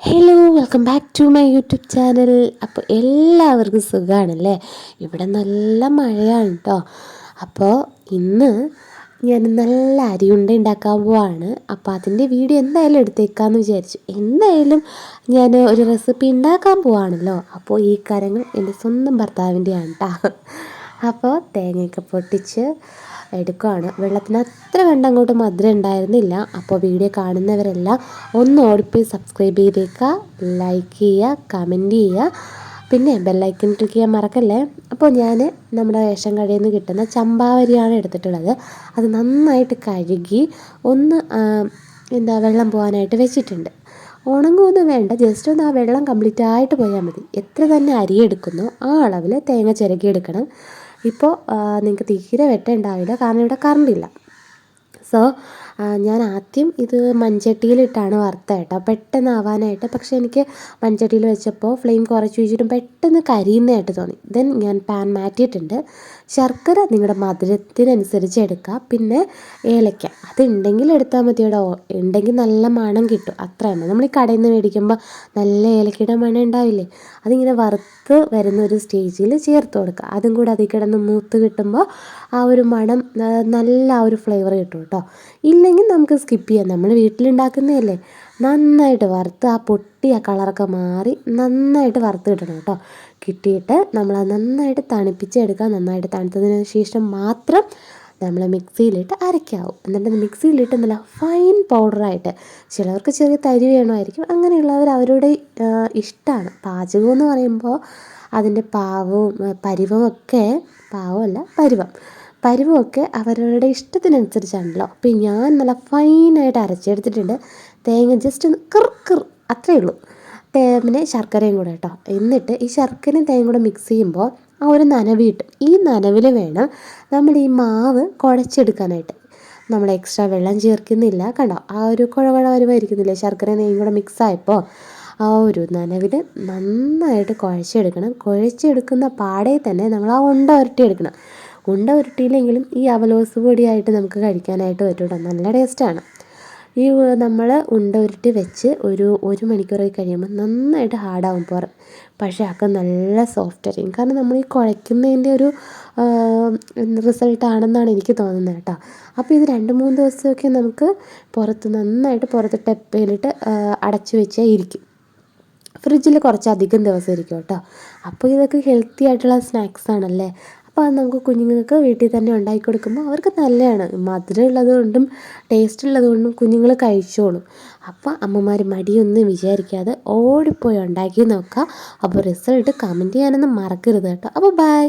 Hello welcome back to my YouTube channel അപ്പോൾ എല്ലാവർക്കും സുഖമാണല്ലേ ഇവിടെ നല്ല മഴയാണ് കേട്ടോ അപ്പോൾ ഇന്ന് ഞാൻ നല്ല അരിയുണ്ട ഉണ്ടാക്കാൻ പോവാണ്. അപ്പോൾ അതിന്റെ വീഡിയോ എന്തായാലും എടുത്തേക്കാന്ന് വിചാരിച്ചു. എന്തായാലും ഞാൻ ഒരു റെസിപ്പി ഉണ്ടാക്കാൻ പോവാണല്ലോ. അപ്പോൾ ഈ കാര്യങ്ങൾ എന്റെ സ്വന്തം ഭർത്താവിന്റെയാണ് കേട്ടോ അപ്പോൾ തേങ്ങയൊക്കെ പൊട്ടിച്ച് എടുക്കുകയാണ് വെള്ളത്തിന് അത്ര കണ്ടങ്ങോട്ട് മധുരം ഉണ്ടായിരുന്നില്ല. അപ്പോൾ വീഡിയോ കാണുന്നവരെല്ലാം ഒന്ന് ഓടിപ്പോയി സബ്സ്ക്രൈബ് ചെയ്തേക്കുക ലൈക്ക് ചെയ്യുക കമന്റ് ചെയ്യുക. പിന്നെ ബെല്ലൈക്കൻ ക്ലിക്ക് ചെയ്യാൻ മറക്കല്ലേ? അപ്പോൾ ഞാൻ നമ്മുടെ റേഷൻ കടയിൽ നിന്ന് കിട്ടുന്ന ചമ്പാവരിയാണ് എടുത്തിട്ടുള്ളത്. അത് നന്നായിട്ട് കഴുകി ഒന്ന് എന്താ വെള്ളം പോകാനായിട്ട് വെച്ചിട്ടുണ്ട്. ഉണങ്ങുമൊന്നും വേണ്ട. ജസ്റ്റ് ഒന്ന് ആ വെള്ളം കംപ്ലീറ്റ് ആയിട്ട് പോയാൽ മതി. എത്ര തന്നെ അരി എടുക്കുന്നു ആ അളവിൽ തേങ്ങ ചിരകി എടുക്കണം ഇപ്പോൾ നിങ്ങൾക്ക് തീരെ വെട്ടമുണ്ടാവില്ല കാരണം ഇവിടെ കറണ്ടില്ല സോ ഞാൻ ആദ്യം ഇത് മൺചട്ടിയിലിട്ടാണ് വറുത്തത് കേട്ടോ. പെട്ടെന്ന് ആവാനായിട്ട് പക്ഷെ എനിക്ക് മൺചട്ടിയിൽ വെച്ചപ്പോൾ ഫ്ലെയിം കുറച്ച് വെച്ചിട്ടും പെട്ടെന്ന് കരിയുന്നതായിട്ട് തോന്നി. ദെൻ ഞാൻ പാൻ മാറ്റിയിട്ടുണ്ട്. ശർക്കര നിങ്ങളുടെ മധുരത്തിനനുസരിച്ച് എടുക്കുക. പിന്നെ ഏലക്ക. അത് ഉണ്ടെങ്കിൽ എടുത്താൽ മതി ഇവിടെ ഉണ്ടെങ്കിൽ നല്ല മണം കിട്ടും. അത്ര തന്നെ നമ്മൾ ഈ കടയിൽ നിന്ന് മേടിക്കുമ്പോൾ നല്ല ഏലക്കയുടെ മണം ഉണ്ടാവില്ലേ? അതിങ്ങനെ വറുത്ത് വരുന്ന ഒരു സ്റ്റേജിൽ ചേർത്ത് കൊടുക്കുക. അതും കൂടെ അതിൽ കിടന്ന് മൂത്ത് കിട്ടുമ്പോൾ ആ ഒരു മണം നല്ല ആ ഒരു ഫ്ലേവർ കിട്ടും കേട്ടോ. ഇല്ലെങ്കിൽ നമുക്ക് സ്കിപ്പ് ചെയ്യാം. നമ്മൾ വീട്ടിലുണ്ടാക്കുന്നതല്ലേ? നന്നായിട്ട് വറുത്ത് ആ പൊട്ടിയ കളറൊക്കെ മാറി നന്നായിട്ട് വറുത്ത് കിട്ടണം കേട്ടോ. കിട്ടിയിട്ട് നമ്മൾ നന്നായിട്ട് തണുപ്പിച്ചെടുക്കുക നന്നായിട്ട് തണുത്തതിന് ശേഷം മാത്രം നമ്മൾ മിക്സിയിലിട്ട് അരയ്ക്കാവും എന്നിട്ട് മിക്സിയിലിട്ട് നല്ല ഫൈൻ പൗഡറായിട്ട് ചിലവർക്ക് ചെറിയ തരി വേണമായിരിക്കും. അങ്ങനെയുള്ളവർ അവരുടെ ഇഷ്ടമാണ് പാചകം എന്ന് പറയുമ്പോൾ അതിന്റെ പാവവും പരിവമൊക്കെ പാവമല്ല പരുവം. പരുവമൊക്കെ അവരവരുടെ ഇഷ്ടത്തിനനുസരിച്ചാണല്ലോ. അപ്പോൾ ഞാൻ നല്ല ഫൈനായിട്ട് അരച്ചെടുത്തിട്ടുണ്ട്. തേങ്ങ ജസ്റ്റ് ഒന്ന് കിർ കിർ അത്രയേ ഉള്ളൂ. പിന്നെ ശർക്കരയും കൂടെ കേട്ടോ. എന്നിട്ട് ഈ ശർക്കരയും തേങ്ങയും കൂടെ മിക്സ് ചെയ്യുമ്പോൾ ആ ഒരു നനവ് കിട്ടും. ഈ നനവിൽ വേണം നമ്മൾ ഈ മാവ് കുഴച്ചെടുക്കാനായിട്ട്. നമ്മൾ എക്സ്ട്രാ വെള്ളം ചേർക്കുന്നില്ല. കണ്ടോ? ആ ഒരു കുഴവഴ വരുമായിരിക്കുന്നില്ലേ? ശർക്കര നെയ്യും കൂടെ മിക്സ് ആയപ്പോൾ ആ ഒരു നനവിൽ നന്നായിട്ട് കുഴച്ചെടുക്കണം. കുഴച്ചെടുക്കുന്ന പാടെ തന്നെ നമ്മൾ ആ ഉണ്ട ഉരട്ടിയെടുക്കണം. ഉണ്ട ഉരുട്ടിയില്ലെങ്കിലും ഈ അവലോസ് പൊടിയായിട്ട് നമുക്ക് കഴിക്കാനായിട്ട് പറ്റും നല്ല ടേസ്റ്റാണ് ഈ നമ്മൾ ഉണ്ട ഉരുട്ടി വെച്ച് ഒരു ഒരു മണിക്കൂറൊക്കെ കഴിയുമ്പോൾ നന്നായിട്ട് ഹാർഡാവും പുറം. പക്ഷേ ഒക്കെ നല്ല സോഫ്റ്റ് ആയിരിക്കും. കാരണം നമ്മൾ ഈ കുഴയ്ക്കുന്നതിന്റെ ഒരു റിസൾട്ടാണെന്നാണ് എനിക്ക് തോന്നുന്നത് കേട്ടോ. അപ്പോൾ ഇത് രണ്ട് മൂന്ന് ദിവസമൊക്കെ നമുക്ക് പുറത്ത് നന്നായിട്ട് പുറത്ത് ടെപ്പയിലിട്ട് അടച്ചു വെച്ചാൽ ഇരിക്കും. ഫ്രിഡ്ജിൽ കുറച്ചധികം ദിവസം ഇരിക്കും കേട്ടോ. അപ്പോൾ ഇതൊക്കെ ഹെൽത്തി ആയിട്ടുള്ള സ്നാക്സ് ആണല്ലേ? അപ്പോൾ അത് നമുക്ക് കുഞ്ഞുങ്ങൾക്ക് വീട്ടിൽ തന്നെ ഉണ്ടാക്കി കൊടുക്കുമ്പോൾ അവർക്ക് നല്ലതാണ്. മധുരം ഉള്ളതുകൊണ്ടും ടേസ്റ്റ് ഉള്ളതുകൊണ്ടും കുഞ്ഞുങ്ങൾ കഴിച്ചോളും. അപ്പോൾ അമ്മമാർ മടിയൊന്നും വിചാരിക്കാതെ ഓടിപ്പോയി ഉണ്ടാക്കി നോക്കുക അപ്പോൾ റിസൾട്ട് കമന്റ് ചെയ്യാനൊന്നും മറക്കരുത് കേട്ടോ. അപ്പോൾ ബൈ